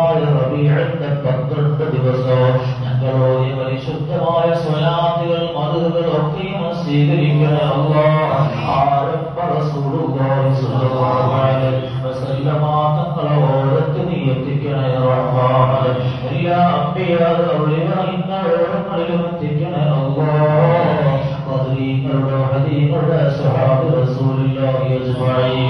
പരിശുദ്ധമായ റബീഅന്റെ പന്ത്രണ്ട് ദിവസവും ഞങ്ങളോട് പരിശുദ്ധമായ സ്വലാത്തുകൾ മറുകൾ ഒക്കെയും സ്വീകരിക്കണേ അല്ലാഹ് ആരംഭ റസൂലുള്ളാഹി സ്വല്ലല്ലാഹു അലൈഹി വസല്ലമ തങ്ങളോടത്ത് നീ എത്തിക്കണേ റഹ്മാൻ എല്ലാ അമ്പിയാർ ഔലിയായിന്നോടും എത്തിക്കണേ അല്ലാഹ് ഖദരീങ്ങളുടെ ഹദീങ്ങളുടെ സ്വഹാബ് റസൂലുള്ളാഹി അജ്മഈൻ.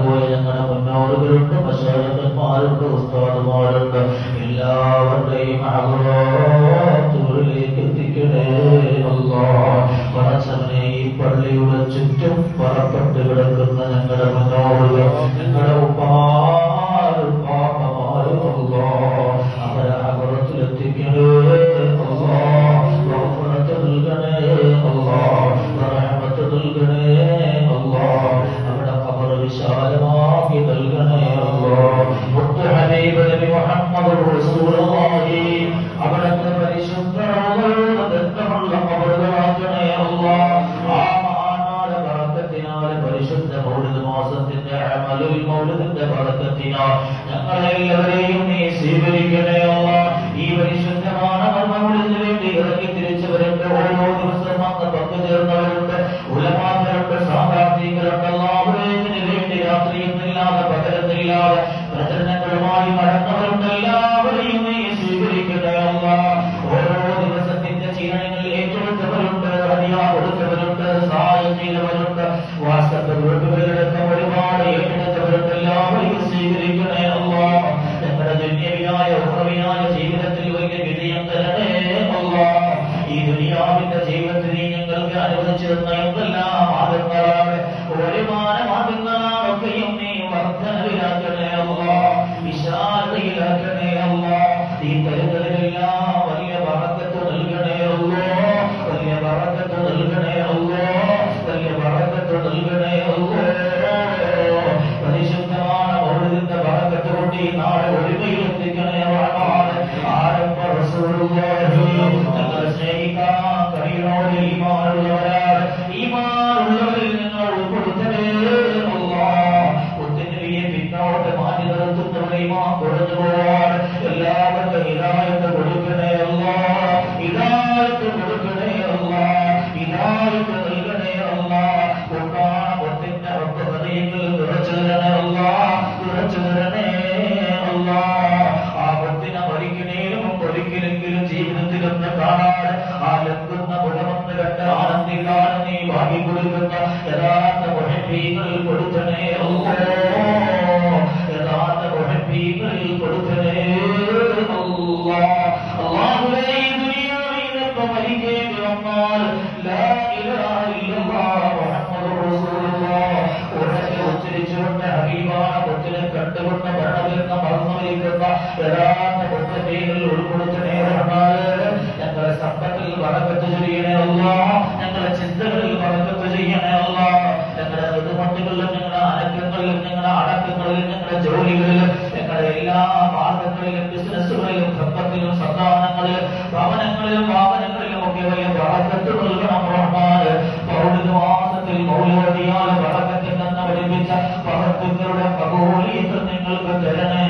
പോയ ഞങ്ങളുടെ മുന്നോറുകളുണ്ട് മശാലന്മാരുണ്ട് ഉസ്താദുമാരുണ്ട് എല്ലാവരുടെയും അഹ്റാത്തുകളിലേക്ക് എത്തിക്കണേ പടച്ചവനെ ഈ പള്ളിയുടെ ചുറ്റും പറപ്പെട്ട് കിടക്കുന്ന ഞങ്ങളുടെ മൗലിദിന്റെ ബറക്കത്തിനാൽ ഞങ്ങളെല്ലാവരെയും നീ സ്വീകരിക്കണേ ഈ പരിശുദ്ധമാണ് വേണ്ടി ഇറങ്ങി തിരിച്ചവരുണ്ട് ഓരോ ഈ ദുനിയാവിന്റെ ജീവിതത്തിൽ നീ ഞങ്ങൾക്ക് അനുവദിച്ചു തന്ന എന്തെല്ലാം മാർഗങ്ങളാണ്. വരുമാന മാർഗങ്ങളാണൊക്കെയും നീ വർദ്ധനവിലാക്കണേ അല്ലാഹ് വിശാലതയിലാക്കണേ അല്ലാഹ് ഈ കണ്ടുകൊണ്ട് മരണവിരുന്ന മറന്നു വയ്ക്കുന്ന യഥാർത്ഥ മുത്തബീകൾ ഉൾക്കൊടുത്ത റഹ്മാനെ ഞങ്ങളെ സമ്പത്തിൽ വറക്കത്ത് ചെയ്യണേ അല്ല ഞങ്ങളെ ചിന്തകളിൽ വറക്കത്ത് ചെയ്യണേ അല്ല ഞങ്ങളുടെ ഋതുമട്ടുകളിലും ഞങ്ങളുടെ അനക്കങ്ങളിലും ഞങ്ങളുടെ അടക്കങ്ങളിലും ഞങ്ങളുടെ ജോലികളിലും ഞങ്ങളുടെ എല്ലാ മാർഗങ്ങളിലും ബിസിനസ്സുകളിലും സമ്പത്തിലും സന്താനങ്ങളിലും ഭവനങ്ങളിലും വാഹനങ്ങളിലും ഒക്കെ വലിയ വറക്കത്ത് നൽകണം റഹ്മാന് പൗർണിക മാസത്തിൽ മൗലവതിയാൽ വറക്കത്തിൽ നിന്ന് പഠിപ്പിച്ച വറക്കങ്ങളുടെ भगरना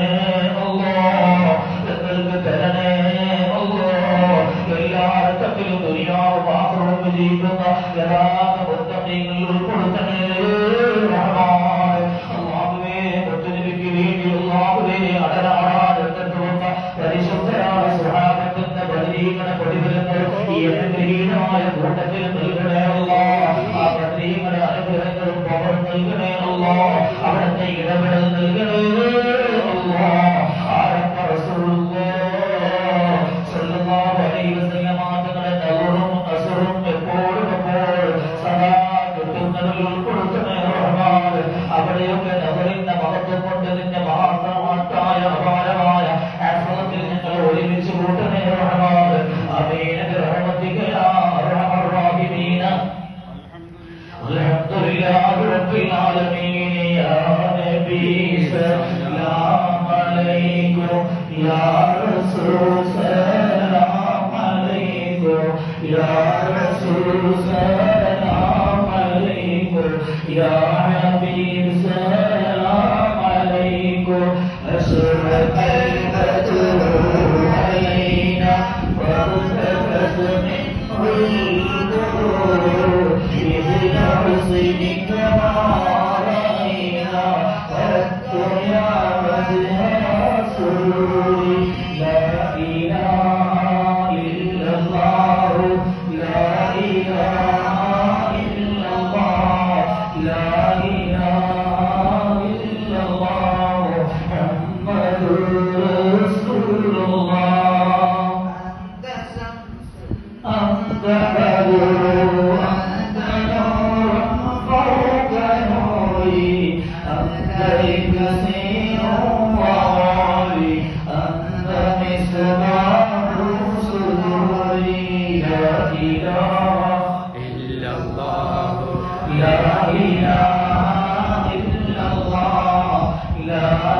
يا رسول سلام عليكم.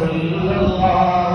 صلى الله